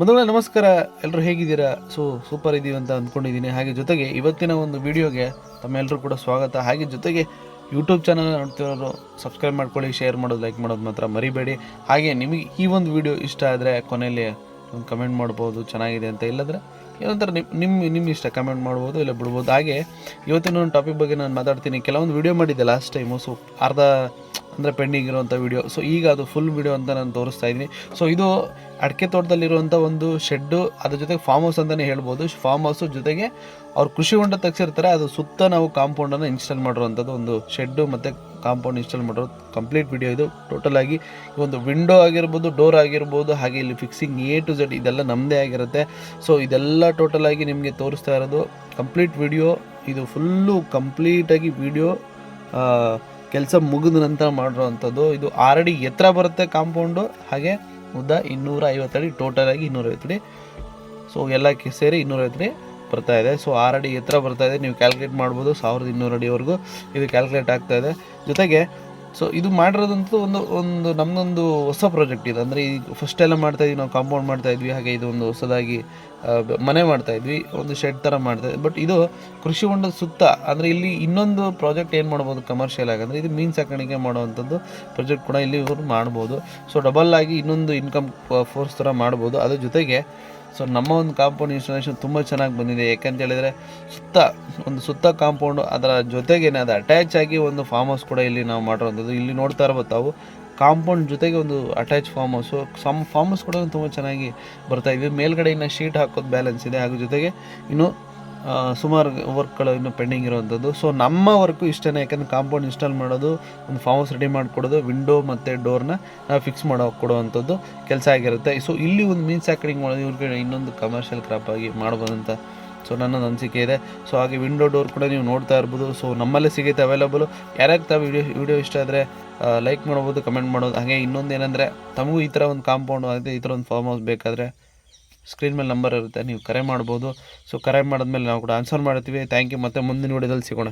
ಮೊದಲನೇ ನಮಸ್ಕಾರ. ಎಲ್ಲರೂ ಹೇಗಿದ್ದೀರಾ? ಸೊ ಸೂಪರ್ ಇದ್ದೀವಿ ಅಂತ ಅಂದ್ಕೊಂಡಿದ್ದೀನಿ. ಹಾಗೆ ಜೊತೆಗೆ ಇವತ್ತಿನ ಒಂದು ವಿಡಿಯೋಗೆ ತಮ್ಮೆಲ್ಲರೂ ಕೂಡ ಸ್ವಾಗತ. ಹಾಗೆ ಜೊತೆಗೆ ಯೂಟ್ಯೂಬ್ ಚಾನಲ್ ನೋಡ್ತಿರೋರು ಸಬ್ಸ್ಕ್ರೈಬ್ ಮಾಡ್ಕೊಳ್ಳಿ ಶೇರ್ ಮಾಡೋದು ಲೈಕ್ ಮಾಡೋದು ಮಾತ್ರ ಮರಿಬೇಡಿ. ಹಾಗೆ ನಿಮಗೆ ಈ ಒಂದು ವಿಡಿಯೋ ಇಷ್ಟ ಆದರೆ ಕೊನೆಯಲ್ಲಿ ಒಂದು ಕಮೆಂಟ್ ಮಾಡ್ಬೋದು, ಚೆನ್ನಾಗಿದೆ ಅಂತ. ಇಲ್ಲದ್ರೆ ಏನೊಂಥರ ನಿಮ್ಮ ನಿಮ್ಮ ನಿಮ್ಮ ಇಷ್ಟ ಕಮೆಂಟ್ ಮಾಡ್ಬೋದು ಇಲ್ಲ ಬಿಡ್ಬೋದು. ಹಾಗೆ ಇವತ್ತಿನ ಒಂದು ಟಾಪಿಕ್ ಬಗ್ಗೆ ನಾನು ಮಾತಾಡ್ತೀನಿ. ಕೆಲವೊಂದು ವಿಡಿಯೋ ಮಾಡಿದ್ದೆ ಲಾಸ್ಟ್ ಟೈಮು ಸೊ ಅರ್ಧ ಅಂದರೆ ಪೆಂಡಿಂಗ್ ಇರುವಂಥ ವಿಡಿಯೋ ಸೊ ಈಗ ಅದು ಫುಲ್ ವೀಡಿಯೋ ಅಂತ ನಾನು ತೋರಿಸ್ತಾ ಇದ್ದೀನಿ. ಸೊ ಇದು ಅಡಿಕೆ ತೋಟದಲ್ಲಿರುವಂಥ ಒಂದು ಶೆಡ್ಡು ಅದ್ರ ಜೊತೆಗೆ ಫಾರ್ಮ್ ಹೌಸ್ ಅಂತಲೇ ಹೇಳ್ಬೋದು. ಫಾರ್ಮ್ ಹೌಸು ಜೊತೆಗೆ ಅವ್ರು ಕೃಷಿ ಹೊಂಡ ತೆಗೆಸಿರ್ತಾರೆ. ಅದು ಸುತ್ತ ನಾವು ಕಾಂಪೌಂಡನ್ನು ಇನ್ಸ್ಟಾಲ್ ಮಾಡಿರುವಂಥದ್ದು ಒಂದು ಶೆಡ್ಡು ಮತ್ತು ಕಾಂಪೌಂಡ್ ಇನ್ಸ್ಟಾಲ್ ಮಾಡಿರೋ ಕಂಪ್ಲೀಟ್ ವಿಡಿಯೋ ಇದು. ಟೋಟಲ್ ಆಗಿ ಒಂದು ವಿಂಡೋ ಆಗಿರ್ಬೋದು ಡೋರ್ ಆಗಿರ್ಬೋದು, ಹಾಗೆ ಇಲ್ಲಿ ಫಿಕ್ಸಿಂಗ್ ಎ ಟು ಝೆಡ್ ಇದೆಲ್ಲ ನಮ್ಮದೇ ಆಗಿರುತ್ತೆ. ಸೊ ಇದೆಲ್ಲ ಟೋಟಲ್ ಆಗಿ ನಿಮಗೆ ತೋರಿಸ್ತಾ ಇರೋದು ಕಂಪ್ಲೀಟ್ ವಿಡಿಯೋ ಇದು ಫುಲ್ಲು ಕಂಪ್ಲೀಟಾಗಿ ವಿಡಿಯೋ ಕೆಲಸ ಮುಗಿದ ನಂತರ ಮಾಡಿರೋವಂಥದ್ದು. ಇದು ಆಲ್ರೆಡಿ ಎತ್ತರ ಬರುತ್ತೆ ಕಾಂಪೌಂಡು. ಹಾಗೆ ಉದ್ದ ಇನ್ನೂರ ಐವತ್ತಡಿ ಟೋಟಲ್ ಆಗಿ ಇನ್ನೂರೈವತ್ತು ಅಡಿ ಸೊ ಎಲ್ಲ ಸೇರಿ ಇನ್ನೂರೈವತ್ತಡಿ ಬರ್ತಾ ಇದೆ. ಸೊ ಆರು ಅಡಿ ಎತ್ತರ ಬರ್ತಾ ಇದೆ. ನೀವು ಕ್ಯಾಲ್ಕುಲೇಟ್ ಮಾಡ್ಬೋದು ಸಾವಿರದ ಇನ್ನೂರು ಅಡಿವರೆಗೂ ಇದು ಕ್ಯಾಲ್ಕುಲೇಟ್ ಆಗ್ತಾ ಇದೆ. ಜೊತೆಗೆ ಸೊ ಇದು ಮಾಡಿರೋದಂತೂ ಒಂದು ಒಂದು ನಮ್ಮದೊಂದು ಹೊಸ ಪ್ರಾಜೆಕ್ಟ್ ಇದು. ಅಂದರೆ ಈಗ ಫಸ್ಟ್ ಎಲ್ಲ ಮಾಡ್ತಾ ಇದ್ವಿ, ನಾವು ಕಾಂಪೌಂಡ್ ಮಾಡ್ತಾ ಇದ್ವಿ, ಹಾಗೆ ಇದು ಒಂದು ಹೊಸದಾಗಿ ಮನೆ ಮಾಡ್ತಾ ಇದ್ವಿ, ಒಂದು ಶೆಡ್ ಥರ ಮಾಡ್ತಾ ಇದ್ವಿ. ಬಟ್ ಇದು ಕೃಷಿ ಹೊಂಡದ ಸುತ್ತ, ಅಂದರೆ ಇಲ್ಲಿ ಇನ್ನೊಂದು ಪ್ರಾಜೆಕ್ಟ್ ಏನು ಮಾಡ್ಬೋದು ಕಮರ್ಷಿಯಲ್ ಆಗಿ, ಅಂದರೆ ಇದು ಮೀನು ಸಾಕಾಣಿಕೆ ಮಾಡುವಂಥದ್ದು ಪ್ರಾಜೆಕ್ಟ್ ಕೂಡ ಇಲ್ಲಿ ಇವರು ಮಾಡ್ಬೋದು. ಸೊ ಡಬಲ್ ಆಗಿ ಇನ್ನೊಂದು ಇನ್ಕಮ್ ಫೋರ್ಸ್ ಥರ ಮಾಡ್ಬೋದು. ಅದ್ರ ಜೊತೆಗೆ ಸೊ ನಮ್ಮ ಒಂದು ಕಾಂಪೌಂಡ್ ಇನ್ಸ್ಟಾಲೇಷನ್ ತುಂಬ ಚೆನ್ನಾಗಿ ಬಂದಿದೆ. ಯಾಕೆಂತ ಹೇಳಿದರೆ ಸುತ್ತ, ಒಂದು ಸುತ್ತ ಕಾಂಪೌಂಡು ಅದರ ಜೊತೆಗೇನೆ ಅದು ಅಟ್ಯಾಚ್ ಆಗಿ ಒಂದು ಫಾರ್ಮ್ ಹೌಸ್ ಕೂಡ ಇಲ್ಲಿ ನಾವು ಮಾಡಿರೋಂಥದ್ದು ಇಲ್ಲಿ ನೋಡ್ತಾ ಇರ್ಬೋದು ತಾವು ಕಾಂಪೌಂಡ್ ಜೊತೆಗೆ ಒಂದು attach farm house some farm house ಕೂಡ ತುಂಬ ಚೆನ್ನಾಗಿ ಬರ್ತಾ ಇದೆ ಮೇಲ್ಗಡೆ ಇನ್ನು ಶೀಟ್ ಹಾಕೋದು ಬ್ಯಾಲೆನ್ಸ್ ಇದೆ. ಹಾಗೂ ಜೊತೆಗೆ ಇನ್ನು ಸುಮಾರು ವರ್ಕ್ಗಳು ಇನ್ನು ಪೆಂಡಿಂಗ್ ಇರುವಂಥದ್ದು. ಸೊ ನಮ್ಮ ವರ್ಕು ಇಷ್ಟೇ ಯಾಕಂದ್ರೆ ಕಾಂಪೌಂಡ್ ಇನ್ಸ್ಟಾಲ್ ಮಾಡೋದು, ಒಂದು ಫಾರ್ಮ್ ಹೌಸ್ ರೆಡಿ ಮಾಡಿಕೊಡೋದು ವಿಂಡೋ ಮತ್ತು ಡೋರ್ನ ಫಿಕ್ಸ್ ಮಾಡೋ ಕೊಡುವಂಥದ್ದು ಕೆಲಸ ಆಗಿರುತ್ತೆ. ಸೊ ಇಲ್ಲಿ ಒಂದು ಮೀನ್ಸ್ ಸಾಕಣೆ ಮಾಡೋದು ಇವ್ರಿಗೆ ಇನ್ನೊಂದು ಕಮರ್ಷಿಯಲ್ ಕ್ರಾಪ್ ಆಗಿ ಮಾಡ್ಬೋದಂತ ಸೊ ನನ್ನೊಂದು ಅನಿಸಿಕೆ ಇದೆ. ಸೊ ಹಾಗೆ ವಿಂಡೋ ಡೋರ್ ಕೂಡ ನೀವು ನೋಡ್ತಾ ಇರ್ಬೋದು. ಸೊ ನಮ್ಮಲ್ಲೇ ಸಿಗುತ್ತೆ ಅವೈಲಬಲು ಯಾರ್ಯಾರು ತಾವು ವಿಡಿಯೋ ವಿಡಿಯೋ ಇಷ್ಟ ಆದರೆ ಲೈಕ್ ಮಾಡ್ಬೋದು ಕಮೆಂಟ್ ಮಾಡೋದು ಹಾಗೆ ಇನ್ನೊಂದು ಏನಂದರೆ ತಮಗೂ ಈ ಥರ ಒಂದು ಕಾಂಪೌಂಡ್ ಆಗಿದೆ ಈ ಥರ ಒಂದು ಫಾರ್ಮ್ ಹೌಸ್ ಬೇಕಾದರೆ ಸ್ಕ್ರೀನ್ ಮೇಲೆ ನಂಬರ್ ಇರುತ್ತೆ, ನೀವು ಕರೆ ಮಾಡ್ಬೋದು. ಸೊ ಕರೆ ಮಾಡಿದ್ಮೇಲೆ ನಾವು ಕೂಡ ಆನ್ಸರ್ ಮಾಡ್ತೀವಿ. ಥ್ಯಾಂಕ್ ಯು ಮತ್ತೆ ಮುಂದಿನ ವಿಡಿಯೋದಲ್ಲಿ ಸಿಗೋಣ.